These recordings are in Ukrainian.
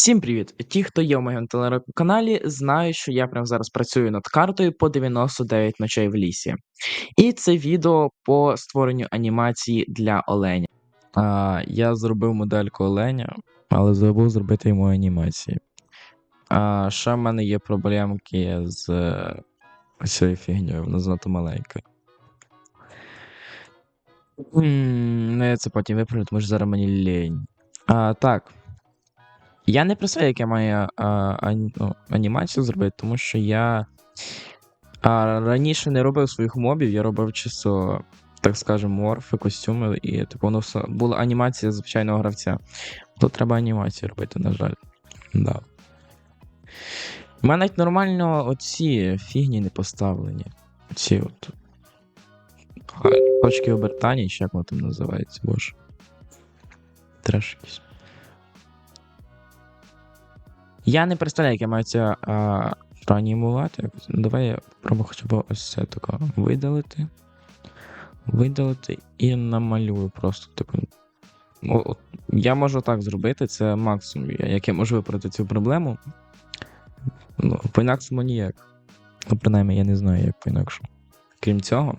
Всім привіт! Ті, хто є в моєму телеграм-каналі, знають, що я прямо зараз працюю над картою по 99 ночей в лісі. І це відео по створенню анімації для оленя. А, я зробив модельку оленя, але забув зробити йому анімації. А ще в мене є проблемки з е, цією фігньою, вона занадто маленька. Ну, я це потім виправлю, тому що зараз мені лінь. А, так. Я не представляю, як я маю а, ну, анімацію зробити, тому що я а, раніше не робив своїх мобів, я робив чисто, так скажемо, морфи, костюми, і типу воно все була анімація звичайного гравця. Тут треба анімацію робити, на жаль. Да. У мене навіть нормально оці фігні не поставлені. Ці от. Точки обертання, чи як воно там називається, боже. Треш якийсь. Я не представляю, як я маю це а, проанімувати. Ну, Давай я спробую хоча б ось це таке видалити. Видалити і намалюю просто таку. О, я можу так зробити, це максимум, як я можу виправити цю проблему. Ну, по-інакшому ніяк. Ну, принаймні, я не знаю, як по-інакшому. Крім цього.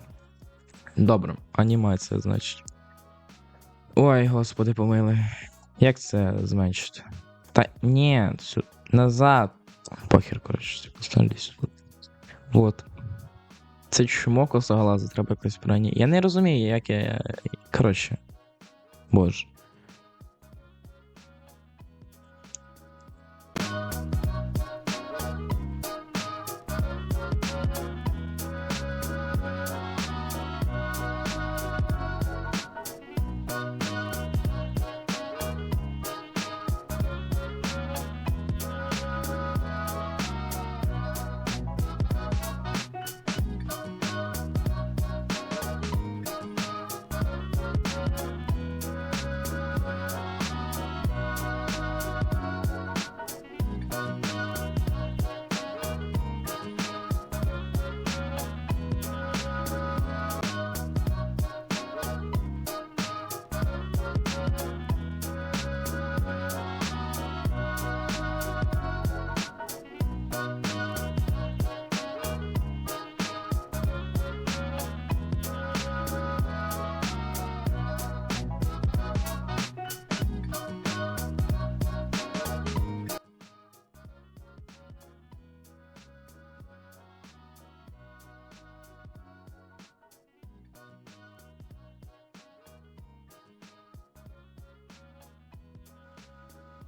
Добре, анімація, значить. Ой, господи, помили. Як це зменшити? Та ні, назад. Похер, коротше, поставлю сюди. Вот. Це чмо косоглаза треба якось прані. Я не розумію, як я. Коротше. Боже.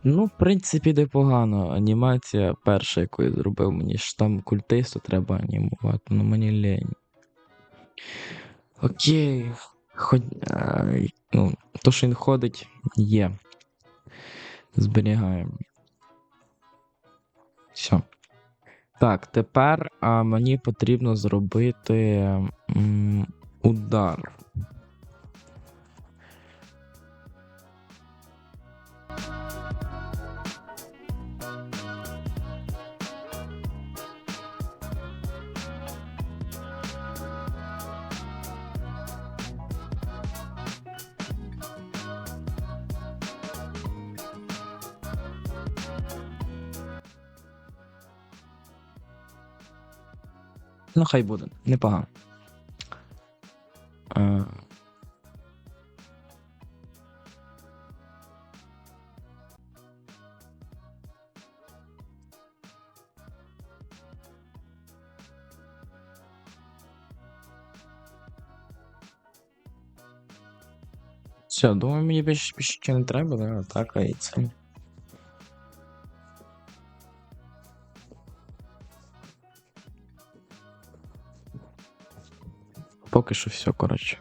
Ну, в принципі, непогано. Анімація перша, яку я зробив, мені ж там культисту треба анімувати, ну мені лень. Окей. Хоч, а, ну, то, що він ходить, є. Зберігаємо. Все. Так, тепер а, мені потрібно зробити м, удар. Ну, хай буде, непогано. Е, Все, думаю, мені більше більше не треба, да, атака і це. Поки що все, коротше.